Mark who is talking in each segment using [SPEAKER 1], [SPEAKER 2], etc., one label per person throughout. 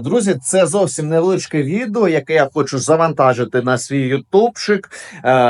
[SPEAKER 1] Друзі, це зовсім невеличке відео, яке я хочу завантажити на свій ютубчик.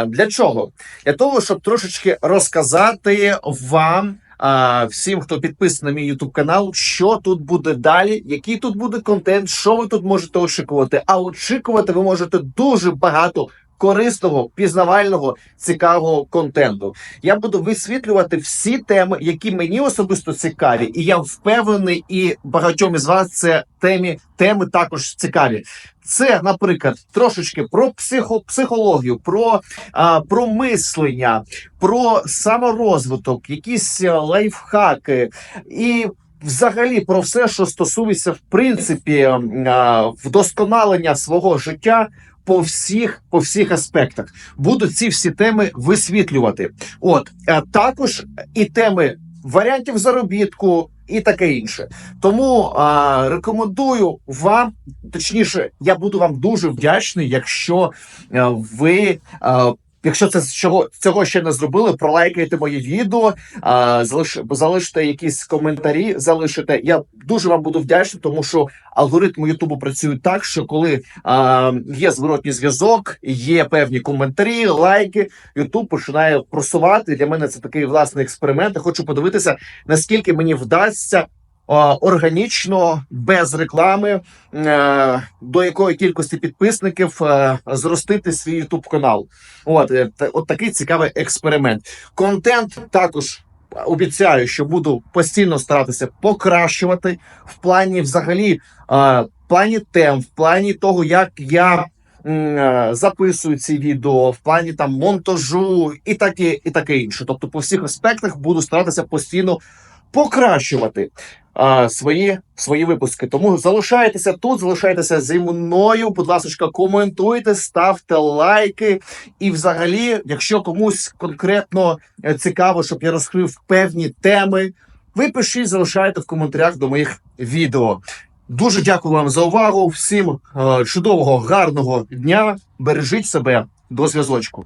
[SPEAKER 1] Для чого? Для того, щоб трошечки розказати вам. А, всім, хто підписаний на мій ютуб канал, що тут буде далі, який тут буде контент, що ви тут можете очікувати. А очікувати ви можете дуже багато корисного, пізнавального, цікавого контенту. Я буду висвітлювати всі теми, які мені особисто цікаві, і я впевнений, і багатьом із вас це темі теми також цікаві. Це, наприклад, трошечки про психо, психологію, про, а, про мислення, про саморозвиток, якісь е, лайфхаки і. Взагалі про все, що стосується в принципі вдосконалення свого життя по всіх по всіх аспектах, буду ці всі теми висвітлювати. От а також і теми варіантів заробітку. І таке інше, тому а, рекомендую вам, точніше, я буду вам дуже вдячний, якщо а, ви а, Якщо це цього, цього ще не зробили, пролайкайте моє відео, а, залиш, залиште якісь коментарі, залишите. Я дуже вам буду вдячний, тому що алгоритми Ютубу працюють так, що коли а, є зворотній зв'язок, є певні коментарі, лайки, Ютуб починає просувати. Для мене це такий власний експеримент. Я хочу подивитися, наскільки мені вдасться. Органічно без реклами е, до якої кількості підписників е, зростити свій YouTube канал. От, е, от такий цікавий експеримент. Контент також обіцяю, що буду постійно старатися покращувати в плані взагалі, в плані тем, в плані того, як я. Записую ці відео в плані там монтажу і таке, і таке інше. Тобто, по всіх аспектах буду старатися постійно покращувати а, свої, свої випуски. Тому залишайтеся тут, залишайтеся зі мною. Будь ласка, коментуйте, ставте лайки. І, взагалі, якщо комусь конкретно е, цікаво, щоб я розкрив певні теми, ви пишіть, залишайте в коментарях до моїх відео. Дуже дякую вам за увагу. Всім е, чудового, гарного дня. Бережіть себе до зв'язочку.